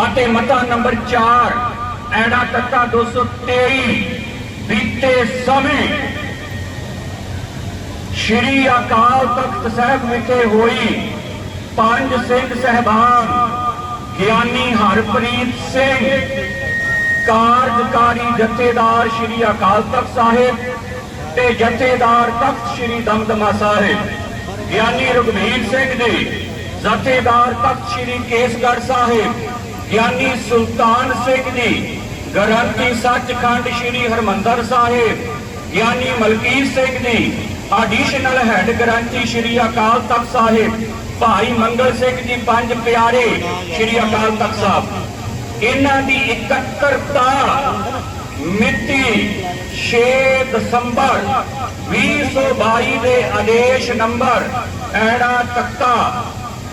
ਅਤੇ ਮਤਾ ਨੰਬਰ 4 ਐੜਾ ਤੱਕਾ 223 ਬੀਤੇ ਸਮੇਂ ਸ਼੍ਰੀ ਅਕਾਲ ਤਖਤ ਸਾਹਿਬ ਵਿਖੇ ਹੋਈ ਪੰਜ ਸਿੰਘ ਸਹਿਬਾਨ ਗਿਆਨੀ ਹਰਪ੍ਰੀਤ ਸਿੰਘ, ਕਾਰਜਕਾਰੀ ਜਥੇਦਾਰ ਸ਼੍ਰੀ ਅਕਾਲ ਤਖਤ ਸਾਹਿਬ ਤੇ ਜਥੇਦਾਰ ਤਖਤ ਸ਼੍ਰੀ ਦਮਦਮਾ ਸਾਹਿਬ। ਗਿਆਨੀ ਰਘਵੀਰ ਸਿੰਘ ਜੀ, ਜਥੇਦਾਰ ਤਖਤ ਸ਼੍ਰੀ ਕੇਸਗੜ੍ਹ ਸਾਹਿਬ। ਗਿਆਨੀ ਸੁਲਤਾਨ ਸਿੰਘ ਜੀ, ਗ੍ਰੰਥੀ ਸੱਚਖੰਡ ਸ਼੍ਰੀ ਹਰਮੰਦਰ ਸਾਹਿਬ, ਗਿਆਨੀ ਮਲਕੀਤ ਸਿੰਘ ਜੀ ਐਡੀਸ਼ਨਲ ਹੈੱਡ ਗ੍ਰੰਥੀ ਸ਼੍ਰੀ ਅਕਾਲ ਤਖਤ ਸਾਹਿਬ, ਭਾਈ ਮੰਗਲ ਸਿੰਘ ਜੀ, ਪੰਜ ਪਿਆਰੇ ਸ਼੍ਰੀ ਅਕਾਲ ਤਖਤ ਸਾਹਿਬ। ਇਹਨਾਂ ਦੀ ਇਕੱਤਰਤਾ ਮਿਤੀ 6 ਦਸੰਬਰ 2022 ਦੇ ਆਦੇਸ਼ ਨੰਬਰ ਐੜਾ ਤੱਕਾ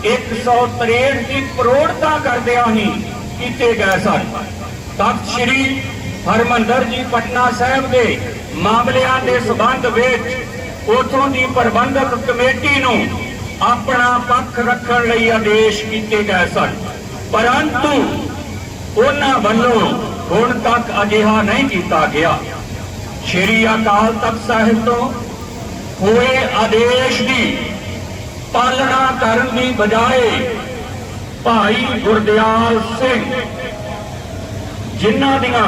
163 ਦੀ ਪ੍ਰੋੜਤਾ ਕਰਦਿਆਂ ਹੀ ਕੀਤੇ ਗਏ ਸਨ। ਤਖਤ ਸ੍ਰੀ ਹਰਮੰਦਰ ਜੀ ਪਟਨਾ ਸਾਹਿਬ ਦੇ ਮਾਮਲਿਆਂ ਦੇ ਸਬੰਧ ਵਿੱਚ ਉਥੋਂ ਦੀ ਪ੍ਰਬੰਧਕ ਕਮੇਟੀ ਨੂੰ ਆਪਣਾ ਪੱਖ ਰੱਖਣ ਲਈ ਆਦੇਸ਼ ਕੀਤੇ ਗਏ ਸਨ। ਪਰੰਤੂ ਉਹਨਾਂ ਵੱਲੋਂ ਹੁਣ ਤੱਕ ਅਜਿਹਾ ਨਹੀਂ ਕੀਤਾ ਗਿਆ। ਸ਼੍ਰੀ ਅਕਾਲ ਤਖਤ ਸਾਹਿਬ ਤੋਂ ਹੋਏ ਆਦੇਸ਼ ਦੀ ਪਾਲਣਾ ਕਰਨ ਦੀ ਬਜਾਏ ਭਾਈ ਗੁਰਦਿਆਲ ਸਿੰਘ। ਜਿਨ੍ਹਾਂ ਦੀਆਂ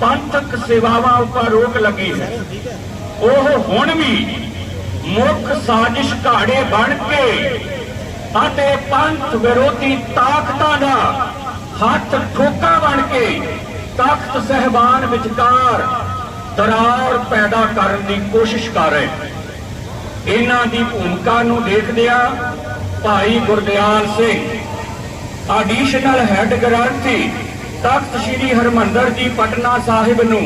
ਪੰਥਕ ਸੇਵਾਵਾਂ ਉੱਪਰ ਰੋਕ ਲੱਗੀ ਹੈ, ਉਹ ਹੁਣ ਵੀ ਮੁੱਖ ਸਾਜ਼ਿਸ਼ ਘਾੜੇ ਬਣ ਕੇ ਅਤੇ ਪੰਥ ਵਿਰੋਧੀ ਤਾਕਤਾਂ ਦਾ ਹੱਥ ਠੋਕਾ ਬਣ ਕੇ ਤਖਤ ਸਹਿਬਾਨ ਵਿਚਕਾਰ ਦਰਾਰ ਪੈਦਾ ਕਰਨ ਦੀ ਕੋਸ਼ਿਸ਼ ਕਰ ਰਹੇ ਇਹਨਾਂ ਦੀ ਭੂਮਿਕਾ ਨੂੰ ਦੇਖਦਿਆਂ ਭਾਈ ਗੁਰਦਿਆਲ ਸਿੰਘ ਐਡੀਸ਼ਨਲ ਹੈੱਡ ਗ੍ਰੰਥੀ ਤਖਤ ਸ੍ਰੀ ਹਰਮੰਦਰ ਜੀ ਪਟਨਾ ਸਾਹਿਬ ਨੂੰ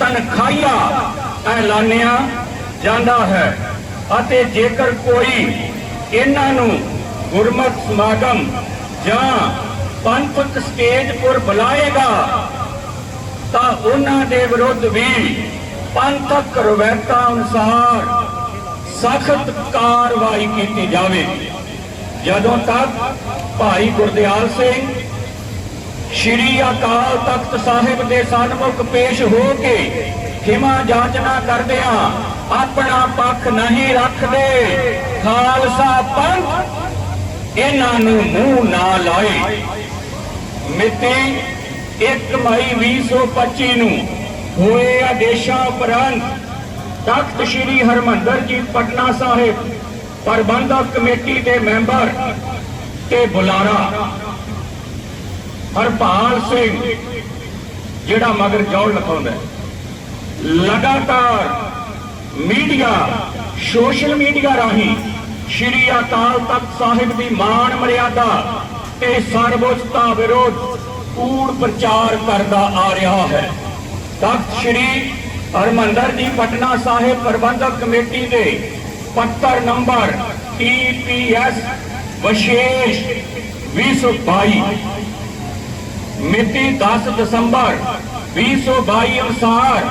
ਤਨਖਾਹੀਆ ਐਲਾਨਿਆ ਜਾਂਦਾ ਹੈ। ਅਤੇ ਜੇਕਰ ਕੋਈ ਇਹਨਾਂ ਨੂੰ ਗੁਰਮਤਿ ਸਮਾਗਮ ਜਾਂ ਪੰਥਕ ਸਟੇਜ ਪਰ ਬੁਲਾਏਗਾ, ਤਾਂ ਉਹਨਾਂ ਦੇ ਵਿਰੁੱਧ ਵੀ ਪੰਥਕ ਰਵਾਇਤਾਂ ਅਨੁਸਾਰ ਸਖਤ ਕਾਰਵਾਈ ਕੀਤੀ ਜਾਵੇ ਜਦੋਂ ਤੱਕ ਭਾਈ ਗੁਰਦਿਆਲ ਸਿੰਘ, ਸ਼੍ਰੀ ਅਕਾਲ ਤਖਤ ਸਾਹਿਬ ਦੇ ਸਨਮੁਖ ਪੇਸ਼ ਹੋ ਕੇ ਖਿਮਾ ਜਾਚਨਾ ਕਰਦਿਆਂ ਆਪਣਾ ਪੱਖ ਨਹੀਂ ਰੱਖਦੇ। ਖਾਲਸਾ ਪੰਥ ਇਹਨਾਂ ਨੂੰ ਮੂੰਹ ਨਾ ਲਾਏ। ਮਿਤੀ 1 ਮਈ 2025 ਨੂੰ ਹੋਏ ਆਦੇਸ਼ਾਂ ਉਪਰੰਤ ਤਖਤ ਸ੍ਰੀ ਹਰਮੰਦਰ ਜੀ, ਪਟਨਾ ਸਾਹਿਬ। ਪ੍ਰਬੰਧਕ ਕਮੇਟੀ ਦੇ ਮੈਂਬਰ ਤੇ ਬੁਲਾਰਾ ਹਰਪਾਲ ਸਿੰਘ, ਜਿਹੜਾ ਮਗਰ ਜੌਲ ਲਿਖਾਉਂਦਾ ਲਗਾਤਾਰ ਮੀਡੀਆ, ਸੋਸ਼ਲ ਮੀਡੀਆ ਰਾਹੀਂ ਸ਼੍ਰੀ ਅਕਾਲ ਤਖਤ ਸਾਹਿਬ ਦੀ ਮਾਣ ਮਰਿਆਦਾ ਤੇ ਸਰਵਉੱਚਤਾ ਵਿਰੋਧ ਕੂੜ ਪ੍ਰਚਾਰ ਕਰਦਾ ਆ ਰਿਹਾ ਹੈ। ਤਖਤ ਸ੍ਰੀ ਹਰਮੰਦਰ ਜੀ ਪਟਨਾ ਸਾਹਿਬ ਪ੍ਰਬੰਧਕ ਕਮੇਟੀ ਦੇ ਪੱਤਰ ਨੰਬਰ TPS ਵਿਸ਼ੇਸ਼ 2022 ਮਿਤੀ 10 ਦਸੰਬਰ 2022 ਅਨੁਸਾਰ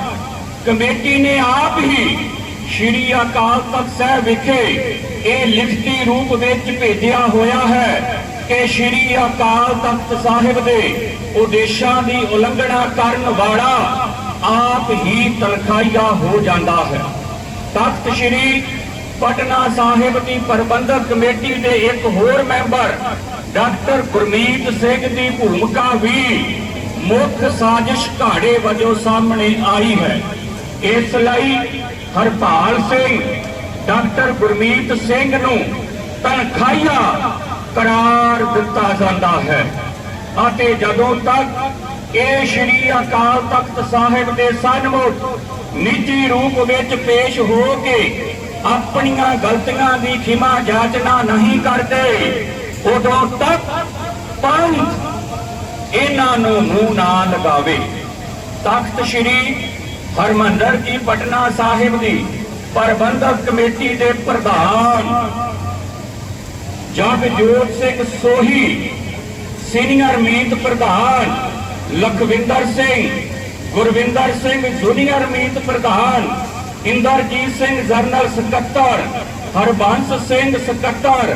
ਕਮੇਟੀ ਨੇ ਆਪ ਹੀ ਸ਼੍ਰੀ ਅਕਾਲ ਤਖਤ ਸਾਹਿਬ ਵਿਖੇ ਇਹ ਲਿਖਤੀ ਰੂਪ ਵਿੱਚ ਭੇਜਿਆ ਹੋਇਆ ਹੈ ਕਿ ਸ਼੍ਰੀ ਅਕਾਲ ਤਖਤ ਸਾਹਿਬ ਦੇ ਉਦੇਸ਼ਾਂ ਦੀ ਉਲੰਘਣਾ ਕਰਨ ਵਾਲਾ ਆਪ ਹੀ ਤਨਖਾਹੀਆ ਹੋ ਜਾਂਦਾ ਹੈ ਤਖਤ ਸ਼੍ਰੀ ਪਟਨਾ ਸਾਹਿਬ ਦੀ ਪ੍ਰਬੰਧਕ ਕਮੇਟੀ ਦੇ ਇੱਕ ਹੋਰ ਮੈਂਬਰ, ਡਾਕਟਰ ਗੁਰਮੀਤ ਸਿੰਘ ਦੀ ਭੂਮਿਕਾ ਵੀ ਮੁੱਖ ਸਾਜ਼ਿਸ਼ ਘਾੜੇ ਵਜੋਂ ਸਾਹਮਣੇ ਆਈ ਹੈ। ਇਸ ਲਈ ਹਰਪਾਲ ਸਿੰਘ, ਡਾਕਟਰ ਗੁਰਮੀਤ ਸਿੰਘ ਨੂੰ ਤਨਖਾਹੀਆ ਕਰਾਰ ਦਿੱਤਾ ਜਾਂਦਾ ਹੈ ਅਤੇ ਜਦੋਂ ਤੱਕ ਇਹ ਸ਼੍ਰੀ ਅਕਾਲ ਤਖਤ ਸਾਹਿਬ ਦੇ ਸਨਮੁਖ ਨਿੱਜੀ ਰੂਪ ਵਿੱਚ ਪੇਸ਼ ਹੋ ਕੇ ਆਪਣੀਆਂ ਗਲਤੀਆਂ ਦੀ ਖਿਮਾ ਜਾਚਨਾ ਨਹੀਂ ਕਰਦੇ। ਉਦੋਂ ਤੱਕ ਪੰਥ ਇਹਨਾਂ ਨੂੰ ਮੂੰਹ ਨਾ ਲਗਾਵੇ। ਤਖਤ ਸ੍ਰੀ ਹਰਮੰਦਰ ਜੀ ਪਟਨਾ ਸਾਹਿਬ ਦੀ ਪ੍ਰਬੰਧਕ ਕਮੇਟੀ ਦੇ ਪ੍ਰਧਾਨ ਜਗਜੋਤ ਸਿੰਘ ਸੋਹੀ, ਸੀਨੀਅਰ ਮੀਤ ਪ੍ਰਧਾਨ ਲਖਵਿੰਦਰ ਸਿੰਘ, ਗੁਰਵਿੰਦਰ ਸਿੰਘ ਜੂਨੀਅਰ ਮੀਤ ਪ੍ਰਧਾਨ ਇੰਦਰਜੀਤ ਸਿੰਘ ਜਰਨਲ ਸਕੱਤਰ, ਹਰਬੰਸ ਸਿੰਘ ਸਕੱਤਰ,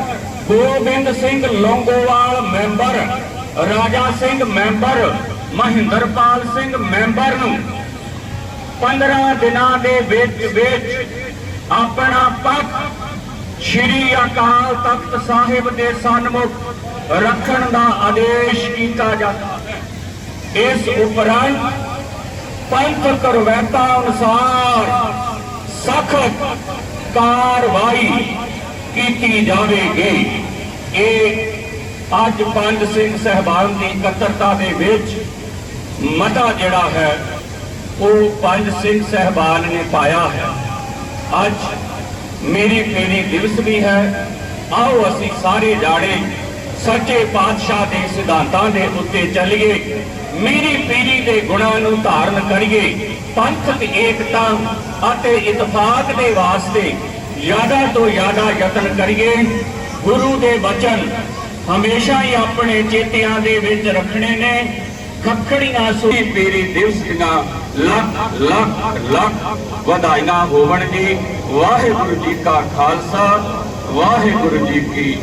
Gobind Singh Longowal member, Raja Singh member, Mahinderpal Singh member ਨੂੰ 15 ਦਿਨਾਂ ਦੇ ਵਿੱਚ ਵਿੱਚ ਆਪਣਾ ਪੱਖ ਸ਼੍ਰੀ ਅਕਾਲ ਤਖਤ ਸਾਹਿਬ ਦੇ ਸਨਮੁਖ ਰੱਖਣ ਦਾ ਆਦੇਸ਼ ਕੀਤਾ ਜਾਂਦਾ ਇਸ ਉਪਰੰਤ ਪੰਥ ਰਵਾਇਤਾਂ ਅਨੁਸਾਰ ਸਖਤ ਕਾਰਵਾਈ ਕੀਤੀ ਜਾਵੇਗੀ। ਇਹ ਅੱਜ ਪੰਜ ਸਿੰਘ ਸਹਿਬਾਨ ਦੀ ਇਕੱਤਰਤਾ ਦੇ ਵਿੱਚ ਮਤਾ ਜਿਹੜਾ ਹੈ, ਉਹ ਪੰਜ ਸਿੰਘ ਸਹਿਬਾਨ ਨੇ ਪਾਇਆ ਹੈ। ਅੱਜ ਮੇਰੀ ਪੀੜੀ ਦਿਵਸ ਵੀ ਹੈ। ਆਓ ਅਸੀਂ ਸਾਰੇ ਜਾਣੇ ਸੱਚੇ ਪਾਤਸ਼ਾਹ ਦੇ ਸਿਧਾਂਤਾਂ ਦੇ ਉੱਤੇ ਚੱਲੀਏ। ਮੇਰੀ ਪੀੜੀ ਦੇ ਗੁਣਾਂ ਨੂੰ ਧਾਰਨ ਕਰੀਏ ਪੰਥਕ ਏਕਤਾ ਅਤੇ ਇਤਫਾਕ ਦੇ ਵਾਸਤੇ ਜ਼ਿਆਦਾ ਤੋਂ ਜ਼ਿਆਦਾ ਯਤਨ ਕਰੀਏ। ਗੁਰੂ ਦੇ ਵਚਨ ਹਮੇਸ਼ਾ ਹੀ ਆਪਣੇ ਚੇਤਿਆਂ ਦੇ ਵਿੱਚ ਰੱਖਣੇ ਨੇ। ਖੱਖੜੀਆਂ ਸੁਣੀ ਪੀਰੀ ਦਿਵਸ ਦੀਆਂ ਲੱਖ ਲੱਖ ਲੱਖ ਵਧਾਈਆਂ ਹੋਵਣ ਜੀ ਵਾਹਿਗੁਰੂ ਜੀ ਕਾ ਖਾਲਸਾ, ਵਾਹਿਗੁਰੂ ਜੀ ਕੀ